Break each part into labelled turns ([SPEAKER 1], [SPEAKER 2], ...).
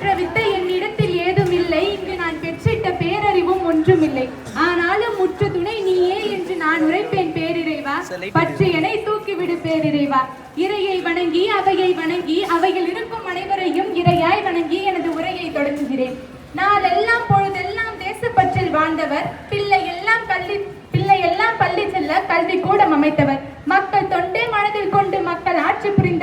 [SPEAKER 1] கற்ற வித்தை என்னிடத்தில் ஏதும் இல்லை இங்கு நான் பெற்றிட்ட பேரறிவும் ஒன்றுமில்லை. ஆனாலும் முற்று துணை நீயே என்று நான் உரைப்பேன் பேரிறைவா. பற்று எனை தூக்கிவிடு பேரிறைவா. இறையை வணங்கி அவையை வணங்கி அவையில் இருக்கும் அனைவரையும் இறையாய் வணங்கி எனது உரையை தொடங்குகிறேன். நாளெல்லாம் பொழுதெல்லாம் தேசப்பற்றில் வாழ்ந்தவர் பிள்ளை எல்லாம் கல்வி பிள்ளை எல்லாம் பள்ளி செல்ல கல்வி கூடம் அமைத்தவர். மக்கள் தொண்டே மனதில் கொண்டு மக்கள் ஆட்சி புரிந்தவர்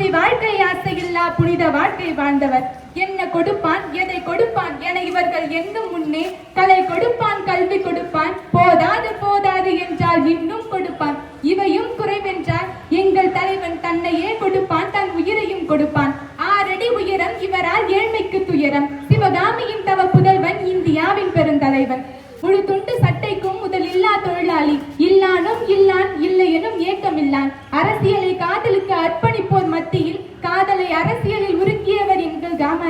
[SPEAKER 1] புவி வாழ்க்கை ஆசையில்லா புனித வாழ்க்கை வாழ்ந்தவர். என்ன கொடுப்பான்? எதை கொடுப்பான்? என இவர்கள் என்னும் முன்னே கலை கொடுப்பான் கல்வி கொடுப்பான். போதாது போதாது என்றால் இன்னும் கொடுப்பான். இவையும் குறைவென்றால் எங்கள் தலைவன் தன்னையே கொடுப்பான் தன் உயிரையும் கொடுப்பான். ஆறடி உயரம் இவரால் ஏழ்மைக்கு துயரம். சிவகாமியின் தவ புதல்வன் இந்தியாவின் பெருந்தலைவன். முழு துண்டு சட்டைக்கும் முதல் இல்லா தொழிலாளி. இல்லானும் இல்லான் இல்லையெனும் ஏக்கமில்லான். அரசியலை காதலுக்கு அர்ப்பணிப்போர் மத்திய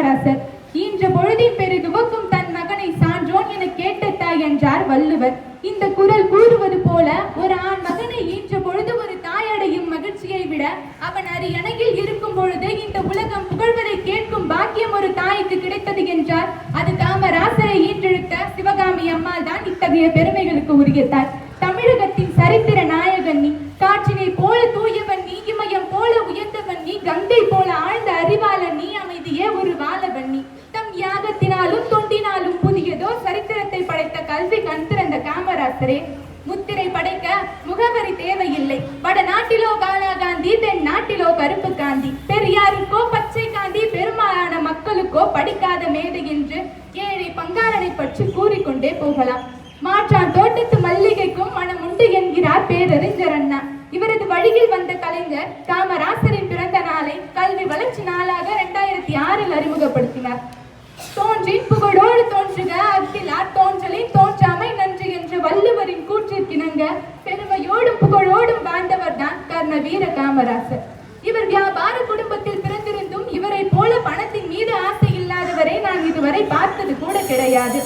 [SPEAKER 1] காமராசர் இன்று பொழுதின் பெருதுவக்கும் தன் மகனை சான்றோன் என கேட்ட தாய் என்றார் வள்ளுவர். இந்த குரல் கூறுவது போல ஒரு ஆண் மகனை ஈன்ற பொழுது ஒரு தாய் அடையும் மகிழ்ச்சியை விட அவன் அரியணையில் இருக்கும் பொழுது இந்த உலகம் புகழ்வதை கேட்கும் பாக்கியம் ஒரு தாய்க்கு கிடைத்தது என்றார். அது காமராசரை ஈன்றெழுத்த சிவகாமி அம்மாள் தான் இத்தகைய பெருமைகளுக்கு உரிய தாய். தமிழகத்தின் சரித்திர நாயகன் நீ காற்றினை போல தூயவன் நீ இமயம் போல உயர்ந்தவன் நீ கங்கை போல ஆழ்ந்த காமராசரே முத்திரை படைக்க முகவரி தேவையில்லை. வட நாட்டிலோ காலா காந்தி தென் நாட்டிலோ கருப்பு காந்தி. பெரியாருக்கோ பச்சை காந்தி பெரும்பாலான மக்களுக்கோ படிக்காத மேதை என்று ஏழை பங்காளனை பற்றி கூறிக்கொண்டே போகலாம். மாற்றான் தோட்டத்து மல்லிகைக்கும் மனம் உண்டு என்கிறார் பேரறிஞர் அண்ணா. இவரது வழியில் வந்த கலைஞர் காமராசரின் பிறந்த நாளை கல்வி வளர்ச்சி நாளாக இரண்டாயிரத்தி ஆறில் அறிமுகப்படுத்தினார். தோன்றி புகழோ தான் வீர காமராசர். இவர் வியாபார குடும்பத்தில் பிறந்திருந்தும் இவரை போல பணத்தின் மீது ஆசை இல்லாதவரை நான் இதுவரை பார்த்தது கூட கிடையாது.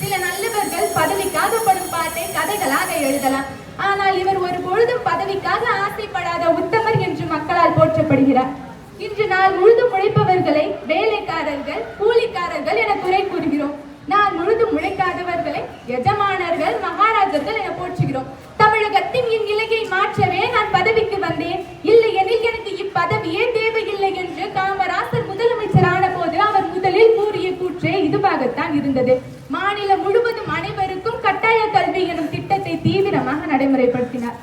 [SPEAKER 1] சில நல்லவர்கள் பதவிக்காக படும் பாட்டை கதைகளாக எழுதலாம். ஆனால் இவர் ஒரு பொழுதும் பதவிக்காக ஆசைப்படாத உத்தமர் என்று மக்களால் போற்றப்படுகிறார். இன்று நாள் முழுதும் உழைப்பவர்களை வேலைக்காரர்கள் கூலிக்காரர்கள் என குறை கூறுகிறோம். நான் முழுதும் உழைக்காதவர்களை எஜமான மகாராஜர்கள் என போற்றுகிறோம் தமிழகத்தின் இந்நிலையை மாற்றவே நான் பதவிக்கு வந்தேன் இல்லையெனில் எனக்கு இப்பதவியே தேவையில்லை என்று காமராசர் முதலமைச்சரான போது அவர் முதலில் கூறிய கூற்றே இதுவாகத்தான் இருந்தது மாநிலம் முழுவதும் அனைவருக்கும் கட்டாய கல்வி எனும் திட்டத்தை தீவிரமாக நடைமுறைப்படுத்தினார்.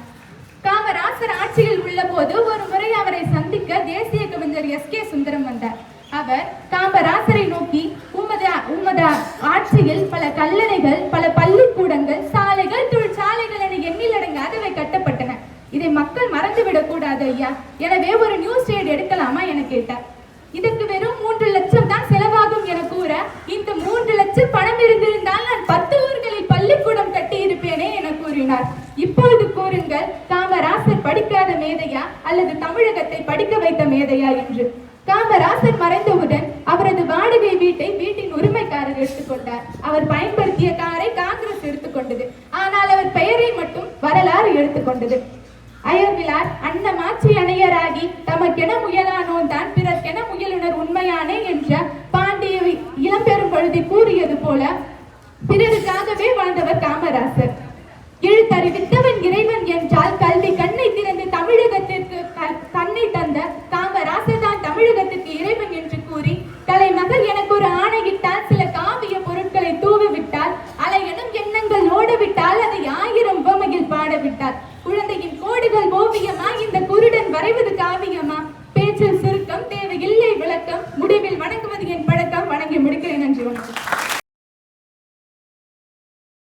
[SPEAKER 1] காமராசர் ஆட்சியில் உள்ள போது ஒரு முறை அவரை சந்திக்க தேசிய கவிஞர் எஸ் கே சுந்தரம் வந்தார். அவர் காமராசரை நோக்கி உமது உமது ஆட்சியில் பல கல்லணைகள் பல பள்ளிக்கூடங்கள் சாலைகள் தொழிற்சாலைகள் என எண்ணிலடங்காதவை கட்டப்பட்டன. இதை மக்கள் மறந்துவிடக் கூடாது ஐயா. எனவே ஒரு நியூஸ் ஸ்டேட் எடுக்கலாமா? என கேட்டார். இதற்கு வெறும் மூன்று லட்சம் தான் செலவாகும் என கூற இந்த மூன்று லட்சம் பணம் இருந்திருந்தால் நான் பத்து ஊர்களில் பள்ளிக்கூடம் கட்டி இருப்பேனே என கூறினார் இப்பொழுது கூறுங்கள் காமராசர் படிக்காத மேதையா அல்லது தமிழகத்தை படிக்க வைத்த மேதையா என்று? காமராசர் மறைந்தவுடன் அவரது வாடகை வீட்டை வீட்டின் உரிமைக்காரர் எடுத்துக்கொண்டார் அவர் பயன்படுத்திய காரை காங்கிரஸ் எடுத்துக்கொண்டது ஆனால் அவர் பெயரை மட்டும் வரலாறு எடுத்துக்கொண்டது அயர்விலார் அன்னமாட்சி அணையராகி தமக்கென முயலானோன் தான் பிறர்க்கென முயலுனர் உண்மையானே என்ற பாண்டிய இளம்பெரும் பொழுதி கூறியது போல பிறருக்காகவே வாழ்ந்தவர் காமராசர். எழுத்தறிவித்தவன் இறைவன் நீச்சல் சுருக்கம் தேவை